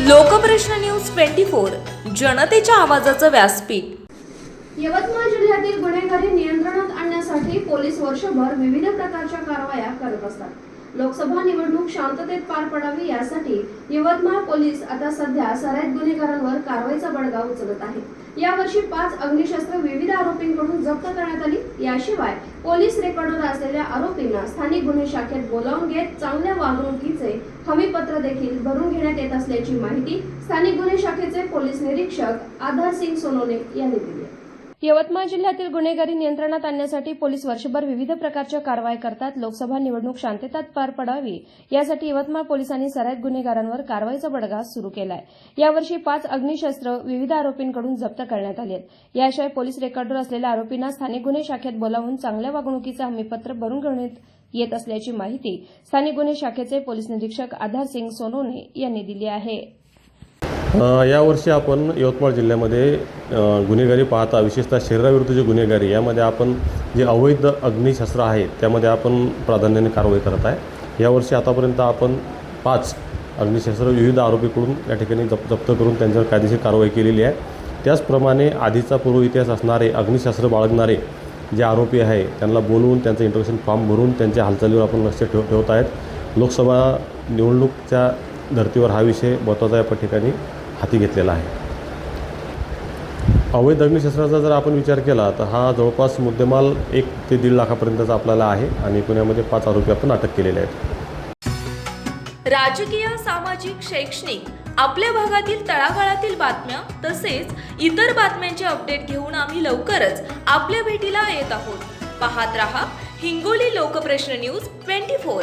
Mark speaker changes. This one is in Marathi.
Speaker 1: लोकप्रश्न न्यूज ट्वेंटी फोर जनतेच्या आवाजाचं व्यासपीठ.
Speaker 2: यवतमाळ जिल्ह्यातील गुन्हेगारी नियंत्रणात आणण्यासाठी पोलीस वर्षभर विविध प्रकारच्या कारवाया करत असतात. लोकसभा निवडणूक शांततेत पार पडावी यासाठी यवतमाळ पोलीस आता सध्या सराईत गुन्हेगारांवर कारवाईचा बडगा उचलत आहे. यावर्षी पाच अग्निशस्त्र विविध आरोपींकडून जप्त करण्यात आली याशिवाय पोलीस रेकॉर्डवर असलेल्या आरोपींना स्थानिक गुन्हे शाखेत बोलावून घेत चांगल्या वागणुकीचे हमीपत्र देखील भरून घेण्यात येत असल्याची माहिती स्थानिक गुन्हे शाखेचे पोलीस निरीक्षक आधार सिंग सोनोने यांनी दिली आहे. यवतमाळ जिल्ह्यातील गुन्हेगारी नियंत्रणात आणण्यासाठी पोलीस वर्षभर विविध प्रकारच्या कारवाई करतात. लोकसभा निवडणूक शांततेत पार पडावी. यासाठी यवतमाळ पोलिसांनी सराईत गुन्हेगारांवर कारवाईचा बडगा सुरू केलाय. यावर्षी पाच अग्निशस्त्र विविध आरोपींकडून जप्त करण्यात आली आहेत. याशिवाय पोलीस रेकॉर्डवर असलेल्या आरोपींना स्थानिक गुन्हे शाखेत बोलावून चांगल्या वागणुकीचं हमीपत्र भरून घेण्यात येत असल्याची माहिती स्थानिक गुन्हे शाखेचे पोलीस निरीक्षक आधार सिंग सोनोने यांनी दिली आहे.
Speaker 3: यावर्षी आपण यवतमाळ जिल्ह्यामध्ये गुन्हेगारी पाहता विशेषतः शरीराविरुद्धची गुन्हेगारी यामध्ये आपण जे अवैध अग्निशस्त्र आहे त्यामध्ये आपण प्राधान्याने कारवाई करत आहे. यावर्षी आतापर्यंत आपण पाच अग्निशस्त्र विविध आरोपीकडून या ठिकाणी जप जप्त करून त्यांच्यावर कायदेशीर कारवाई केलेली आहे. त्याचप्रमाणे आधीचा पूर्व इतिहास असणारे अग्निशस्त्र बाळगणारे जे आरोपी आहे त्यांना बोलवून त्यांचं इंट्रोडक्शन फॉर्म भरून त्यांच्या हालचालीवर आपण लक्ष ठेव ठेवत आहेत. लोकसभा निवडणूकच्या धर्तीवर हा विषय महत्त्वाचा या ठिकाणी हाती घेतलेला आहे. अवैध अग्निशस्त्राचा जर आपण विचार केला तर हा जवळपास मुद्देमाल एक ते दीड लाखापर्यंतचा आपल्याला आहे आणि पुण्यामध्ये पाच आरोपी आपण अटक केलेले आहेत.
Speaker 1: राजकीय सामाजिक शैक्षणिक आपल्या भागातील तळागाळातील बातम्या तसेच इतर बातम्यांचे अपडेट घेऊन आम्ही लवकरच आपल्या भेटीला येत आहोत. पाहत रहा Hingoli Lokprashna news twenty four.